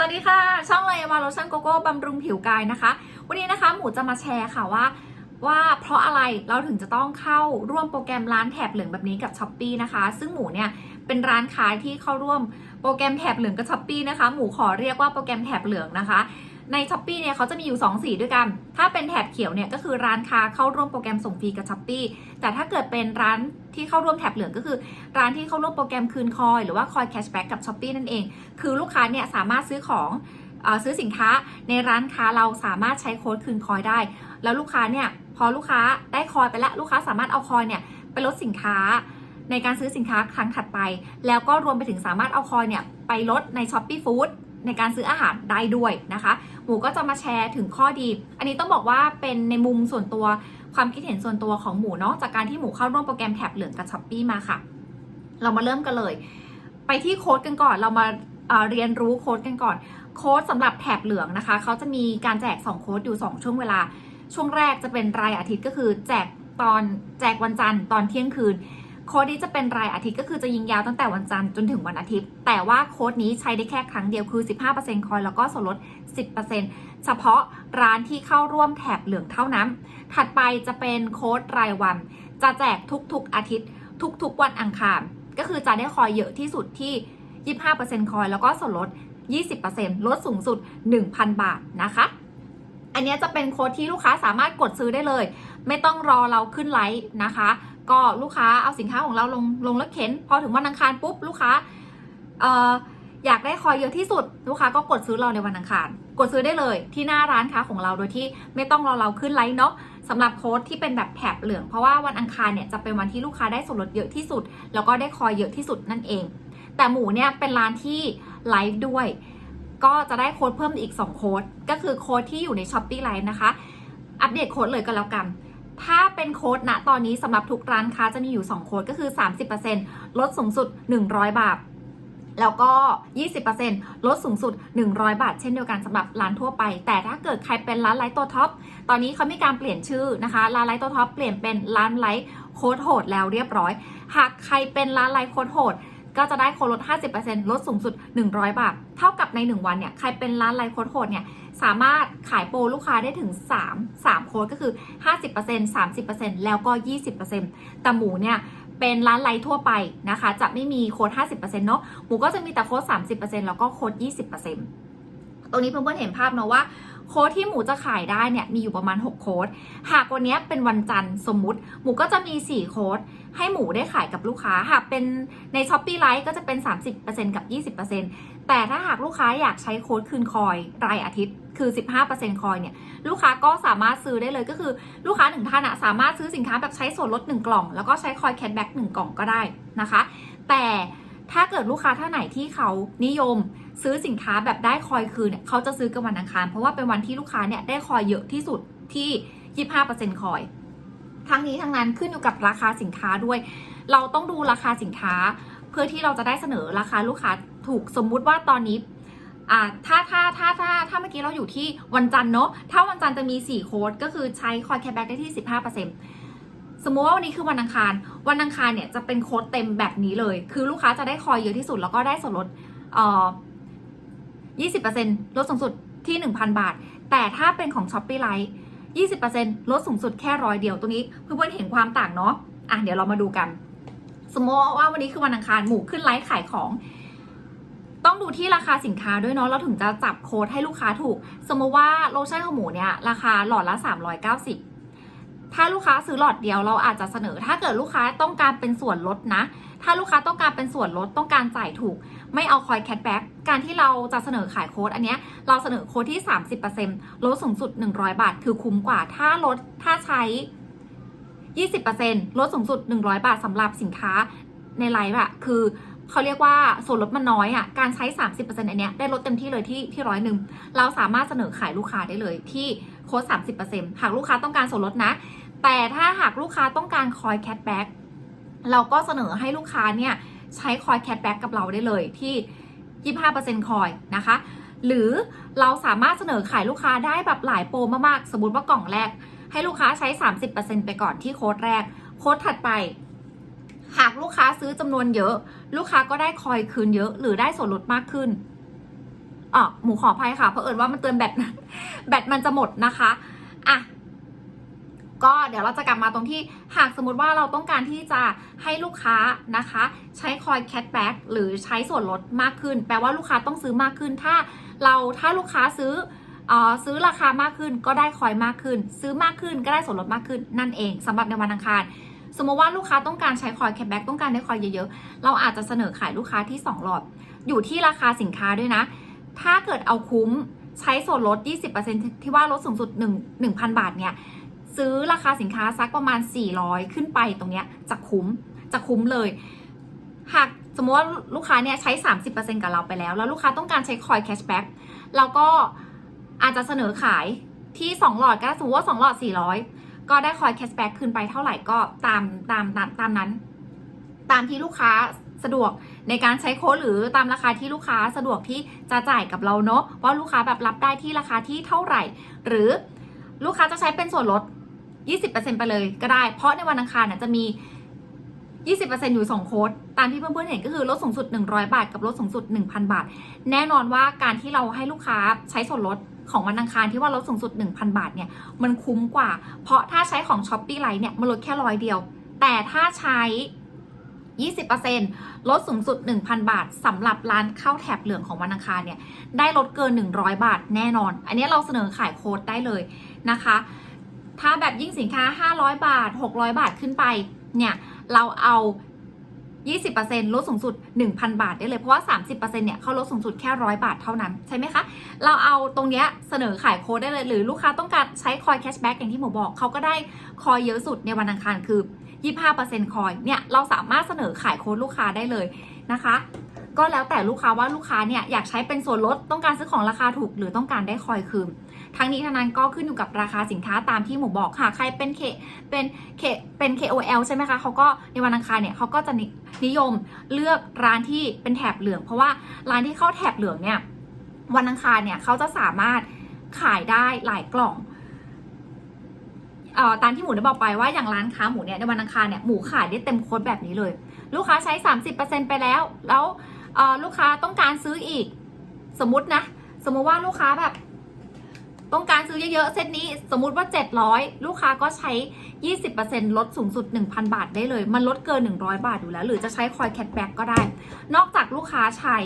วัสดีค่ะ ช่องเลยมาโลชั่นโกโก้บำรุงผิวกายนะคะ วันนี้นะคะหมูจะมาแชร์ค่ะว่า ว่าเพราะอะไรเราถึงจะต้องเข้าร่วมโปรแกรมร้านแถบเหลืองแบบนี้กับช้อปปีนะคะ ซึ่งหมูเนี่ยเป็นร้านค้าที่เข้าร่วมโปรแกรมแถบเหลืองกับช้อปปีนะคะ หมูขอเรียกว่าโปรแกรมแถบเหลืองนะคะ ใน s h อ p e e เนี่ยเขาจะมีอยู่ 2 สีด้วยกัน ถ้าเป็นแถบเขียวเนี่ยก็คือร้านค้าเข้าร่วมโปรแกรมส่งฟรีกับ s h อ p e e แต่ถ้าเกิดเป็นร้านที่เข้าร่วมแถบเหลืองก็คือ ร้านที่เข้าร่วมโปรแกรมคืนคอย หรือว่าคอยแคชแบ็กกับ s h อ p e e นั่นเอง คือลูกค้าเนี่ยสามารถซื้อของอซื้อสินค้าในร้านค้าเราสามารถใช้โค้ดคืนคอยได้ แล้วลูกค้าเนี่ยพอลูกค้าได้คอยไปแล้วลูกค้าสามารถเอาคอยเนี่ยไปลดสินค้าในการซื้อสินค้าครั้งถัดไป แล้วก็รวมไปถึงสามารถเอาคอยเนี่ยไปลดใน s h อ p e e Food ในการซื้ออาหารได้ด้วยนะคะ หมูก็จะมาแชร์ถึงข้อดี อันนี้ต้องบอกว่าเป็นในมุมส่วนตัวความคิดเห็นส่วนตัวของหมูเนาะจากการที่หมูเข้าร่วมโปรแกรมแท็บเหลืองกับ s h อ p e e มาค่ะ เรามาเริ่มกันเลย ไปที่โค้ดกันก่อนเรามาเอ่อเรียนรู้โค้ดกันก่อน โค้ดสำหรับแถบเหลืองนะคะเขาจะมีการแจก 2 โค้ดอยู่ 2 ช่วงเวลา ช่วงแรกจะเป็นรายอาทิตย์ก็คือแจกตอนแจกวันจันทร์ตอนเที่ยงคืน โค้ดนี้จะเป็นรายอาทิตย์ก็คือจะยิงยาวตั้งแต่วันจันทร์จนถึงวันอาทิตย์ แต่ว่าโค้ดนี้ใช้ได้แค่ครั้งเดียวคือ 15%คอยแล้วก็ส่วนลด 10%เฉพาะร้านที่เข้าร่วมแถบเหลืองเท่านั้น ถัดไปจะเป็นโค้ดรายวัน จะแจกทุกๆอาทิตย์ ทุกๆวันอังคาร ก็คือจะได้คอยเยอะที่สุดที่ 25%คอยแล้วก็ส่วนลด 20%ลดสูงสุด 1,000 บาทนะคะอันนี้จะเป็นโค้ดที่ลูกค้าสามารถกดซื้อได้เลย ไม่ต้องรอเราขึ้นไลฟ์นะคะ ก็ลูกค้าเอาสินค้าของเราลงลงรถเข็น พอถึงวันอังคารปุ๊บลูกค้าเอ่ออยากได้คอยเยอะที่สุด ลูกค้าก็กดซื้อเราในวันอังคาร กดซื้อได้เลยที่หน้าร้านค้าของเราโดยที่ไม่ต้องรอเราขึ้นไลฟ์เนาะสำหรับโค้ดที่เป็นแบบแถบเหลืองเพราะว่าวันอังคารเนี่ยจะเป็นวันที่ลูกค้าได้ส่วนลดเยอะที่สุด แล้วก็ได้คอยเยอะที่สุดนั่นเอง แต่หมูเนี่ยเป็นร้านที่ไลฟ์ด้วย ก็จะได้โค้ดเพิ่มอีก 2 โค้ดก็คือโค้ดที่อยู่ใน s h อ p e e Live นะคะ อัปเดตโค้ดเลยก็แล้วกัน ถ้าเป็นโค้ดณตอนนี้สำหรับทุกร้านค้าจะมีอยู่ 2 โค้ดก็คือ 30%ลดสูงสุด 100 บาท แล้วก็ 20%ลดสูงสุด 100 บาท เช่นเดียวกันสำหรับร้านทั่วไป แต่ถ้าเกิดใครเป็นร้านไลท์ตัวท็อป ตอนนี้เขามีการเปลี่ยนชื่อนะคะ ร้านไลท์ตัวท็อปเปลี่ยนเป็นร้านไลท์โค้ดโหดแล้วเรียบร้อย หากใครเป็นร้านไลท์โค้ดโหด ก็จะได้โค้ดลด 50%ลดสูงสุด 100 บาท เท่ากับใน 1 วันเนี่ย ใครเป็นร้านไลฟ์โค้ดโหดเนี่ย สามารถขายโปรลูกค้าได้ถึง 3 3 โค้ดก็คือ 50% 30%แล้วก็ 20%แต่หมูเนี่ย เป็นร้านไลฟ์ทั่วไปนะคะ จะไม่มีโค้ด 50%เนาะ หมูก็จะมีแต่โค้ด 30%แล้วก็โค้ด 20%ตรงนี้เพื่อนๆเห็นภาพเนาะว่า โค้ดที่หมูจะขายได้เนี่ยมีอยู่ประมาณ 6 โค้ด หากวันนี้เป็นวันจันทร์สมมุติ หมูก็จะมี 4 โค้ดให้หมูได้ขายกับลูกค้า หากเป็นใน s h อ p e e Live ก็จะเป็น 30%กับ 20%แต่ถ้าหากลูกค้าอยากใช้โค้ดคืนคอยรายอาทิตย์คือ 15%คอยเนี่ยลูกค้าก็สามารถซื้อได้เลยก็คือลูกค้าหนึ่งท่านอะสามารถซื้อสินค้าแบบใช้ส่วนลด 1 กล่อง แล้วก็ใช้คอยแคทแบ็ก1กล่องก็ได้นะคะ แต่ ถ้าเกิดลูกค้าท่านไหนที่เขานิยมซื้อสินค้าแบบได้คอยคืนเนี่ยเขาจะซื้อกันวันอังคาร เพราะว่าเป็นวันที่ลูกค้าเนี่ยได้คอยเยอะที่สุดที่ 25%คอย ทั้งนี้ทั้งนั้นขึ้นอยู่กับราคาสินค้าด้วย เราต้องดูราคาสินค้า เพื่อที่เราจะได้เสนอราคาลูกค้าถูกสมมุติว่าตอนนี้่าถ้าถ้าถ้าถ้าถ้าเมื่อกี้เราอยู่ที่วันจันทร์เนาะถ้าวันจันทร์จะมี 4 โค้ดก็คือใช้คอยแคปแบ็กได้ที่ 15% สมมติว่าวันนี้คือวันอังคาร วันอังคารเนี่ยจะเป็นโค้ดเต็มแบบนี้เลย คือลูกค้าจะได้คอยเยอะที่สุดแล้วก็ได้ส่วนลดเอ่อ20%ลดสูงสุดที่ 1,000 บาท แต่ถ้าเป็นของ s h อ p e e Live 20%ลดสูงสุดแค่ร้อยเดียวตรงนี้เพื่อนๆเห็นความต่างเนาะอะเดี๋ยวเรามาดูกัน สมมติว่าวันนี้คือวันอังคารหมูขึ้นไลฟ์ขายของ ต้องดูที่ราคาสินค้าด้วยเนาะเราถึงจะจับโค้ดให้ลูกค้าถูก สมมติว่าโลชั่นของหมูเนี่ยราคาหลอดละ 390 ถ้าลูกค้าซื้อหลอดเดียวเราอาจจะเสนอ ถ้าเกิดลูกค้าต้องการเป็นส่วนลดนะ ถ้าลูกค้าต้องการเป็นส่วนลดต้องการจ่ายถูก ไม่เอาคอยแคทแบ็กการที่เราจะเสนอขายโค้ดอันเนี้ยเราเสนอโค้ดที่ 30%ลดสูงสุด 100 บาท คือคุ้มกว่า ถ้าลดถ้าใช้ 20%ลดสูงสุด 100 บาทสำหรับสินค้าในไลฟ์อะคือเขาเรียกว่าส่วนลดมันน้อยอะการใช้ 30%อันเนี้ยได้ลดเต็มที่เลยที่ที่ร้อยหนึ่ง เราสามารถเสนอขายลูกค้าได้เลยที่โค้ด30%หากลูกค้าต้องการส่วนลดนะ แต่ถ้าหากลูกค้าต้องการคอยแคทแบ็กเราก็เสนอให้ลูกค้าเนี่ยใช้คอยแคทแบ็กกับเราได้เลยที่ 25%คอยนะคะ หรือเราสามารถเสนอขายลูกค้าได้แบบหลายโปรมากๆ สมมติว่ากล่องแรก ให้ลูกค้าใช้ 30%ไปก่อนที่โค้ดแรก โค้ดถัดไป หากลูกค้าซื้อจำนวนเยอะ ลูกค้าก็ได้คอยคืนเยอะ หรือได้ส่วนลดมากขึ้นอ๋อหมูขออภัยค่ะ เพราะเอิญว่ามันเตือนแบตแบตมันจะหมดนะคะอะ ก็เดี๋ยวเราจะกลับมาตรงที่หากสมมติว่าเราต้องการที่จะให้ลูกค้านะคะ ใช้คอยแค t แบ็กหรือใช้ส่วนลดมากขึ้น แปลว่าลูกค้าต้องซื้อมากขึ้น ถ้าเราถ้าลูกค้าซื้อซื้อราคามากขึ้นก็ได้คอยมากขึ้น ซื้อมากขึ้นก็ได้ส่วนลดมากขึ้นนั่นเองสำหรับในวันอังคารสมมติว่าลูกค้าต้องการใช้คอยแค t แบ็กต้องการได้คอยเยอะๆ เราอาจจะเสนอขายลูกค้าที่ 2 หลอด อยู่ที่ราคาสินค้าด้วยนะ ถ้าเกิดเอาคุ้มใช้ส่วนลด 20%ที่ว่าลดสูงสุด 1 1,000 บาทเนี่ย ซื้อราคาสินค้าสักประมาณ 400 ขึ้นไปตรงเนี้ยจะคุ้มจะคุ้มเลย หากสมมติว่าลูกค้าเนี่ยใช้ 30%กับเราไปแล้ว แล้วลูกค้าต้องการใช้คอยแคชแบ็กเราก็อาจจะเสนอขายที่2หลอดก็สมมติว่า2หลอด 400 ก็ได้คอยแคชแบ็กคืนไปเท่าไหร่ก็ตามตามตามตามนั้น ตามที่ลูกค้าสะดวกในการใช้โค้ดหรือตามราคาที่ลูกค้าสะดวกที่จะจ่ายกับเราเนาะว่าลูกค้าแบบรับได้ที่ราคาที่เท่าไหร่ หรือลูกค้าจะใช้เป็นส่วนลด 20%ไปเลยก็ได้ เพราะในวันอังคารน่ะจะมี 20%อยู่ 2 โค้ด ตามที่เพื่อนๆเห็นก็คือลดสูงสุด 100 บาท กับลดสูงสุด 1,000 บาท แน่นอนว่าการที่เราให้ลูกค้าใช้ส่วนลดของวันอังคารที่ว่าลดสูงสุด 1,000 บาทเนี่ยมันคุ้มกว่า เพราะถ้าใช้ของ s h อ p e e Lite เนี่ยมันลดแค่ร้อยเดียว แต่ถ้าใช้ 20%ลดสูงสุด 1,000 บาทสำหรับร้านข้าวแถบเหลืองของวันอังคารเนี่ยได้ลดเกิน 100 บาทแน่นอน อันนี้เราเสนอขายโค้ดได้เลยนะคะ ถ้าแบบยิ่งสินค้า 500 บาท 600 บาทขึ้นไป เนี่ย เราเอา 20%ลดสูงสุด 1,000 บาทได้เลย เพราะว่า 30%เนี่ยเขาลดสูงสุดแค่ 100 บาทเท่านั้นใช่ไหมคะ เราเอาตรงเนี้ยเสนอขายโค้ดได้เลย หรือลูกค้าต้องการใช้คอยแคชแบ็กอย่างที่หมูบอก เขาก็ได้คอยเยอะสุดในวันอังคารคือ 25%คอย เนี่ย เราสามารถเสนอขายโค้ดลูกค้าได้เลยนะคะ ก็แล้วแต่ลูกค้าว่าลูกค้าเนี่ยอยากใช้เป็นส่วนลด ต้องการซื้อของราคาถูก หรือต้องการได้คอยคืน ทั้งนี้ทั้งนั้นก็ขึ้นอยู่กับราคาสินค้าตามที่หมูบอกค่ะ ใครเป็นเคเป็นเคเป็น KOL ใช่ไหมคะเขาก็ในวันอังคารเนี่ยเขาก็จะนินิยมเลือกร้านที่เป็นแถบเหลือง เพราะว่าร้านที่เข้าแถบเหลืองเนี่ยวันอังคารเนี่ยเขาจะสามารถขายได้หลายกล่องเอ่อตามที่หมูได้บอกไปว่าอย่างร้านค้าหมูเนี่ยในวันอังคารเนี่ยหมูขายได้เต็มโค้ดแบบนี้เลย ลูกค้าใช้ 30%ไปแล้ว แล้วเออลูกค้าต้องการซื้ออีก สมมตินะ สมมติว่าลูกค้าแบบ ต้องการซื้อเยอะๆ เซตนี้สมมุติว่า 700 ลูกค้าก็ใช้ 20%ลดสูงสุด 1,000 บาทได้เลย มันลดเกิน 100 บาทอยู่แล้ว หรือจะใช้คอยแคชแบ็กก็ได้ นอกจากลูกค้าใช้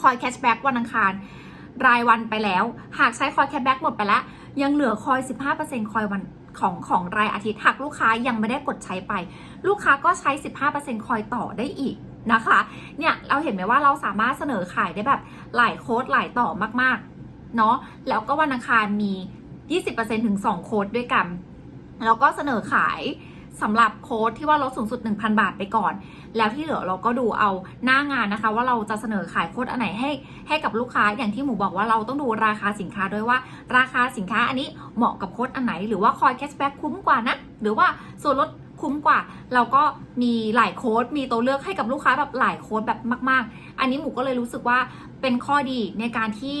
คอยแคชแบ็กวันอังคาร รายวันไปแล้ว หากใช้คอยแคชแบ็กหมดไปแล้ว ยังเหลือคอย 15%คอยวันของของรายอาทิตย์หากลูกค้ายังไม่ได้กดใช้ไป ลูกค้าก็ใช้ 15%คอยต่อได้อีกนะคะ เนี่ยเราเห็นไหมว่าเราสามารถเสนอขายได้แบบหลายโค้ดหลายต่อมากๆ เนาะแล้วก็วันอังคารมี 20%ถึง 2 โค้ดด้วยกัน แล้วก็เสนอขายสำหรับโค้ดที่ว่าลดสูงสุด 1,000 บาทไปก่อน แล้วที่เหลือเราก็ดูเอาหน้างานนะคะ ว่าเราจะเสนอขายโค้ดอันไหนให้ให้กับลูกค้าอย่างที่หมูบอกว่าเราต้องดูราคาสินค้าด้วยว่า ราคาสินค้าอันนี้เหมาะกับโค้ดอันไหน หรือว่าคอยแคชแบ็กคุ้มกว่านะ หรือว่าส่วนลดคุ้มกว่า เราก็มีหลายโค้ดมีตัวเลือกให้กับลูกค้าแบบหลายโค้ดแบบมาก ๆ อันนี้หมูก็เลยรู้สึกว่าเป็นข้อดีในการที่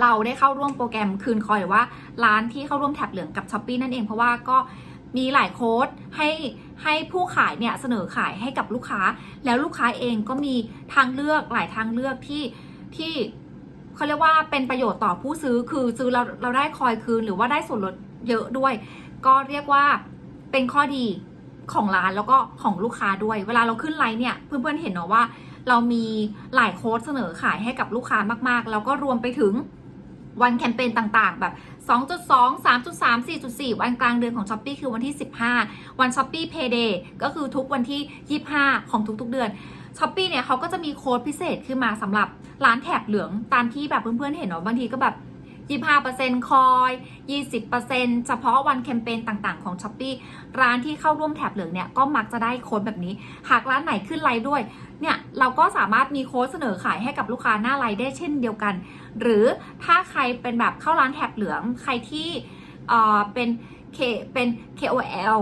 เราได้เข้าร่วมโปรแกรมคืนคอยหรือว่าร้านที่เข้าร่วมแท็บเหลืองกับช้อปปีนั่นเองเพราะว่าก็มีหลายโค้ดให้ให้ผู้ขายเนี่ยเสนอขายให้กับลูกค้า แล้วลูกค้าเองก็มีทางเลือกหลายทางเลือกที่ที่เขาเรียกว่าเป็นประโยชน์ต่อผู้ซื้อคือซื้อเราเราได้คอยคืนหรือว่าได้ส่วนลดเยอะด้วย ก็เรียกว่าเป็นข้อดีของร้านแล้วก็ของลูกค้าด้วย เวลาเราขึ้นไลน์เนี่ยเพื่อนๆเห็นเนาะว่า เรามีหลายโค้ดเสนอขายให้กับลูกค้ามากๆ แล้วก็รวมไปถึง วันแคมเปญต่างๆ แบบ 2.2 3.3 4.4 วันกลางเดือนของ s h อ p e e คือวันที่ 15 วัน s h อ p e e Payday ก็คือทุกวันที่ 25 ของทุกๆเดือน s h อ p e e เนี่ยเขาก็จะมีโค้ดพิเศษขึ้นมาสำหรับร้านแถบเหลืองตามที่แบบเพื่อนๆเห็นเนาะบางทีก็แบบ 25%คอย20%เฉพาะวันแคมเปญต่างๆของ s h อ p e e ร้านที่เข้าร่วมแถบเหลืองเนี่ยก็มักจะได้โค้ดแบบนี้ หากร้านไหนขึ้นไลน์ด้วยเนี่ยเราก็สามารถมีโค้ดเสนอขายให้กับลูกค้าหน้าไลน์ได้เช่นเดียวกัน หรือถ้าใครเป็นแบบเข้าร้านแถบเหลืองใครที่เอ่อเป็น K เป็น KOL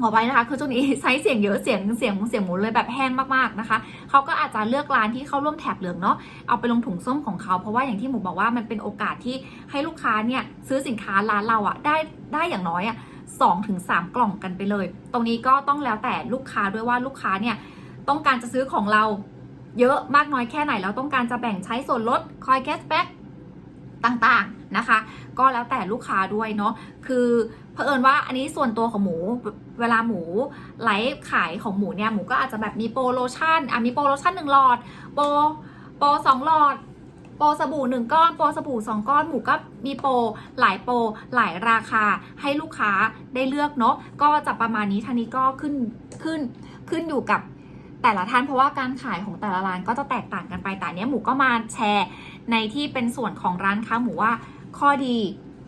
ขอไปนะคะคือช่วงนี้ใช้เสียงเยอะเสียงเสียงเสียงหมูเลยแบบแห้งมากๆนะคะเขาก็อาจจะเลือกร้านที่เข้าร่วมแถบเหลืองเนาะเอาไปลงถุงส้มของเขาเพราะว่าอย่างที่หมูบอกว่ามันเป็นโอกาสที่ให้ลูกค้าเนี่ยซื้อสินค้าร้านเราอะได้ได้อย่างน้อยอะสองถึงสามกล่องกันไปเลย ตรงนี้ก็ต้องแล้วแต่ลูกค้าด้วยว่าลูกค้าเนี่ยต้องการจะซื้อของเราเยอะมากน้อยแค่ไหนเราต้องการจะแบ่งใช้ส่วนลดคอยแคสแบ็กต่างๆนะคะ ก็แล้วแต่ลูกค้าด้วยเนาะคือ เผอิญว่าอันนี้ส่วนตัวของหมูเวลาหมูไลฟ์ขายของหมูเนี่ยหมูก็อาจจะแบบมีโปรโลชั่นอะมีโปรโลชั่นหนึ่งหลอด โปรโปรสองหลอด โปรสบู่หนึ่งก้อนโปรสบู่สองก้อนหมูก็มีโปรหลายโปรหลายราคาให้ลูกค้าได้เลือกเนาะก็จะประมาณนี้ทางนี้ก็ขึ้นขึ้นขึ้นอยู่กับแต่ละท่านเพราะว่าการขายของแต่ละร้านก็จะแตกต่างกันไปแต่เนี้ยหมูก็มาแชร์ในที่เป็นส่วนของร้านค้าหมูว่าข้อดี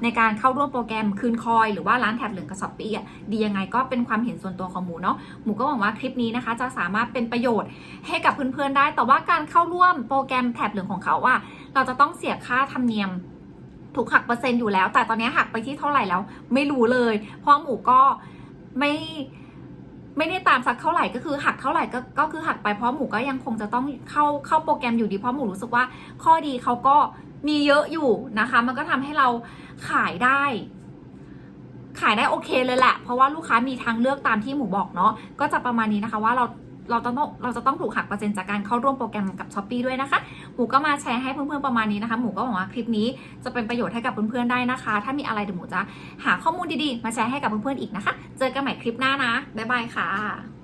ในการเข้าร่วมโปรแกรมคืนคอย หรือว่าร้านแถบเหลืองกับช้อปปี้อะดียังไงก็เป็นความเห็นส่วนตัวของหมูเนาะหมูก็หวังว่าคลิปนี้นะคะ จะสามารถเป็นประโยชน์ให้กับเพื่อนๆได้ แต่ว่าการเข้าร่วมโปรแกรมแถบเหลืองของเขาว่า เราจะต้องเสียค่าธรรมเนียมถูกหักเปอร์เซ็นต์อยู่แล้ว แต่ตอนนี้หักไปที่เท่าไหร่แล้ว ไม่รู้เลย เพราะหมูก็ไม่ไม่ได้ตามสักเท่าไหร่ก็คือหักเท่าไหร่ก็ก็คือหักไปเพราะหมูก็ยังคงจะต้องเข้าเข้าโปรแกรมอยู่ดีเพราะหมูรู้สึกว่าข้อดีเขาก็ มีเยอะอยู่นะคะ มันก็ทำให้เราขายได้ ขายได้โอเคเลยแหละ เพราะว่าลูกค้ามีทางเลือกตามที่หมูบอกเนาะก็จะประมาณนี้นะคะว่าเราเราต้องเราจะต้องถูกหักเปอร์เซ็นต์จากการเข้าร่วมโปรแกรมกับช้อปปีด้วยนะคะ หมูก็มาแชร์ให้เพื่อนๆประมาณนี้นะคะ หมูก็หวังว่าคลิปนี้จะเป็นประโยชน์ให้กับเพื่อนๆได้นะคะ ถ้ามีอะไรเดี๋ยวหมูจะหาข้อมูลดีๆ มาแชร์ให้กับเพื่อนๆอีกนะคะ เจอกันใหม่คลิปหน้านะ บ๊ายบายค่ะ